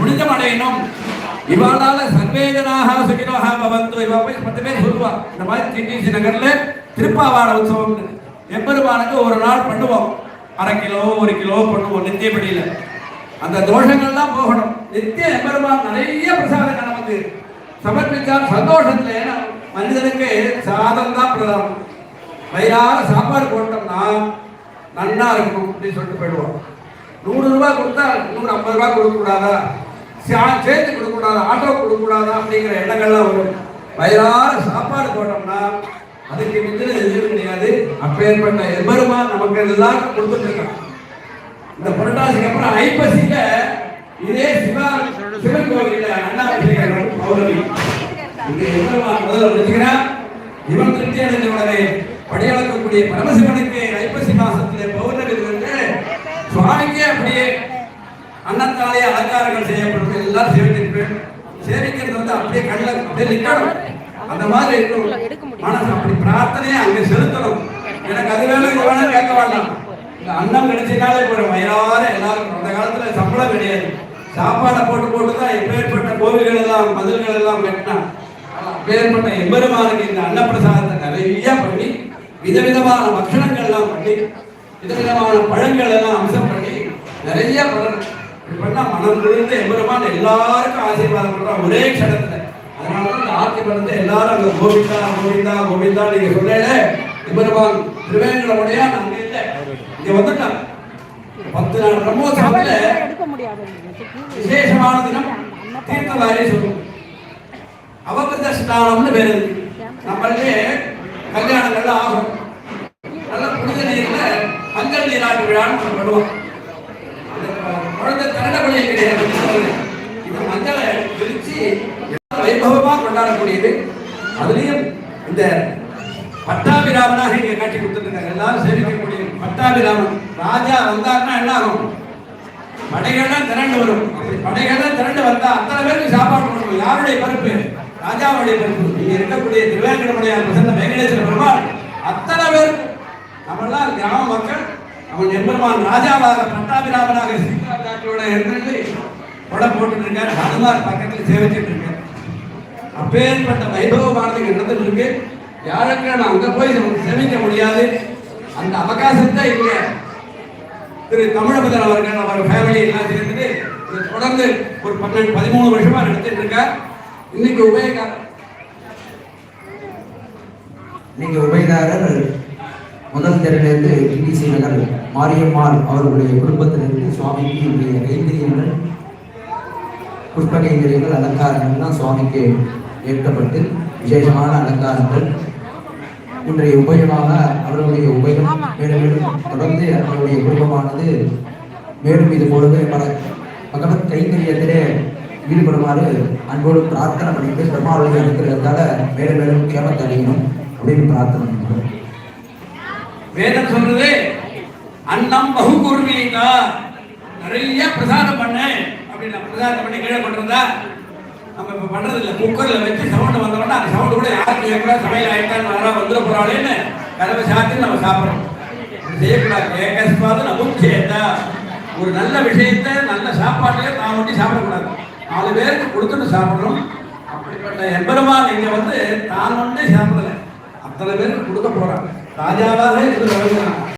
புனிதம் அடையணும் இவாளால சர்வேஜனாக சுகினோக பவந்து இவ போய் பத்து பேர் சொல்லுவா இந்த மாதிரி டிடிசி நகர்ல திருப்பாவாட உற்சவம் எம்பெருமானுக்கு ஒரு நாள் பண்ணுவோம். அரை கிலோ ஒரு கிலோ பண்ணுவோம் நித்தியப்படியில அந்த தோஷங்கள்லாம் போகணும். நித்திய எம்பெருமான் நிறைய பிரசாதங்கள் நமக்கு சமர்ப்பிச்சால் சந்தோஷத்துல மனிதனுக்கு சாதம் தான் பிரதானம். வயிறார சாப்பாடு போட்டோம்னா நன்னா இருக்கும் அப்படின்னு சொல்லிட்டு போயிடுவோம். நூறு ரூபாய் கொடுத்தா நூறு ஐம்பது ரூபாய் கொடுக்க கூடாதா சேர்த்து கொடுக்க ஆட்டோ கொடுக்கூடாதா அப்படிங்கிற எண்ணங்கள்லாம் வரும். வயிறார சாப்பாடு போட்டோம்னா அதுக்கு மிஞ்சின எதுவும் கிடையாது. அப்பேற்பட்ட எவருமா நமக்கு எல்லாருக்கும் கொடுத்துட்டு இந்த புரட்டாசிக்கு அப்புறம் ஐப்பசியில இதே சிவா சிவன் கோவிலில் அண்ணா பௌர்ணமி. இங்கே எம்பெருமான் முதல்ல வச்சுக்கிறான் இவன் திருப்தி அடைந்த உடனே படையளக்கக்கூடிய பரமசிவனுக்கு ஐப்பசி மாசத்துல பௌர்ணமி வந்து சுவாமிக்கே அப்படியே அன்னத்தாலே அலங்காரங்கள் செய்யப்படும் எல்லாரும் சேவிச்சிருக்கு சேவிக்கிறது வந்து அப்படியே கண்ணில் அப்படியே நிற்கணும். அந்த மாதிரி இருக்கணும் மனசு அப்படி பிரார்த்தனையை அங்க செலுத்தணும். எனக்கு அது வேணும் இது வேணும் கேட்க வேண்டாம். இந்த அன்னம் கிடைச்சினாலே போயிடும் எல்லாரும் எல்லாரும் அந்த காலத்துல சம்பளம் கிடையாது. சாப்பாடை போட்டு போட்டு தான் எப்பேற்பட்ட கோவில்கள் எல்லாம் மதில்கள் எல்லாம் கட்டினான் அப்பேற்பட்ட எம்பெருமானுக்கு இந்த அன்னப்பிரசாதத்தை நிறைய பண்ணி விதவிதமான பக்ஷணங்கள் எல்லாம் பண்ணி விதவிதமான பழங்கள் எல்லாம் அம்சம் பண்ணி நிறைய பலன் இப்படி மனம் விழுந்து எம்பெருமான் எல்லாருக்கும் ஆசீர்வாதம் பண்றான் ஒரே க்ஷணத்துல. அதனாலதான் இந்த ஆர்த்தி பண்ணது எல்லாரும் அங்க கோவிந்தா கோவிந்தா கோவிந்தா நீங்க சொல்லல. எம்பெருமான் திருவேங்கடமுடையா அங்க இல்ல. இங்க வந்துட்டாங்க பத்து நாள் பிரம்மோத்சவத்துல விசேஷமான தினம். தீர்த்தவாரி சொல்லுவோம். அவபத ஸ்நானம்னு பேர் இருக்கு நம்மளே கல்யாணங்கள்ல ஆகும். நல்ல புனித நீர்ல மஞ்சள் நீராட்டு விழான்னு ஒண்ணு பண்ணுவோம் அந்த குழந்தை கரட பள்ளியை கிடையாது இந்த மஞ்சளை பிரிச்சு வைபவமா கொண்டாடக்கூடியது அதுலயும் இந்த பட்டாபிராமனாக இங்க காட்சி கொடுத்துருக்காங்க. எல்லாரும் சேவிக்கக்கூடிய பட்டாபிராமன் ராஜா வந்தாருன்னா என்ன ஆகும் படைகள்லாம் திரண்டு வரும். அப்படி படைகள்லாம் திரண்டு வந்தா அத்தனை பேருக்கு சாப்பாடு கொடுக்கணும். யாருடைய பருப்பு ராஜாவுடைய பருப்பு இங்க இருக்கக்கூடிய திருவேங்கடமுடையார் பிரசன்ன வெங்கடேஸ்வர பெருமாள். அத்தனை பேர் நம்மெல்லாம் கிராம மக்கள் அவன் எம்பெருமான் ராஜாவாக பட்டாபிராமனாக சீதாராஜோட இருந்து கொடை போட்டு இருக்காரு. ஹனுமார் பக்கத்தில் சேவிச்சுட்டு இருக்காரு. அப்பேற்பட்ட வைபவ இங்க நடந்துட்டு இருக்கு வியாழக்கிழமை அங்க போய் சேமிக்க முடியாது. அந்த அவகாசத்தை இங்க திரு தமிழபதர் அவர்கள் அவர் ஃபேமிலி எல்லாம் சேர்ந்து இதை தொடர்ந்து ஒரு பன்னெண்டு பதிமூணு வருஷமா நடத்திட்டு இருக்கார். இன்னைக்கு உபயோகாரம் நீங்க உபயதாரர் முதல் தெருவிலிருந்து டிடிசி நகர் மாரியம்மாள் அவர்களுடைய குடும்பத்திலிருந்து சுவாமிக்கு உடைய கைங்கரியங்கள் புஷ்ப கைங்கரியங்கள் அலங்காரங்கள்லாம் சுவாமிக்கு ஏற்கப்பட்டு விசேஷமான அலங்காரங்கள் இன்றைய உபயமாக அவர்களுடைய உபயம் மேலும் மேலும் தொடர்ந்து அவர்களுடைய குடும்பமானது மேலும் இது போலவே பல பகவத் கைங்கரியத்திலே ஈடுபடுமாறு அன்போடு பிரார்த்தனை பண்ணிட்டு பெருமாளுடைய இருக்கிறதால மேலும் மேலும் கேமத்தை அடையணும் அப்படின்னு பிரார்த்தனை பண்ணுறோம் வேதம் சொல்றது அண்ணம் பகு குருவீங்கா நிறைய பிரசாரம் பண்ண அப்படின்னு பிரசாரம் பண்ணி கீழே பண்றதா நம்ம இப்ப பண்றது இல்ல குக்கர்ல வச்சு சவுண்ட் வந்தோம்னா அந்த சவுண்ட் கூட யாருக்கு கேட்கறா சமையல் ஆயிட்டான்னு வரா வந்துட போறாளேன்னு கதவை சாத்தி நம்ம சாப்பிடுறோம் இப்படி செய்யக்கூடாது. ஏகஸ்பாது நமுச்சேதா ஒரு நல்ல விஷயத்தை நல்ல சாப்பாட்டுல நான் ஒட்டி சாப்பிடக்கூடாது. நாலு பேருக்கு கொடுத்துட்டு சாப்பிட்றோம் அப்படிப்பட்ட எம்பெருமான் இங்க வந்து தான் ஒன்றே சாப்பிடல. அத்தனை பேருக்கு கொடுக்க போறாங்க ராஜாவாக இருந்து வருகிறான்.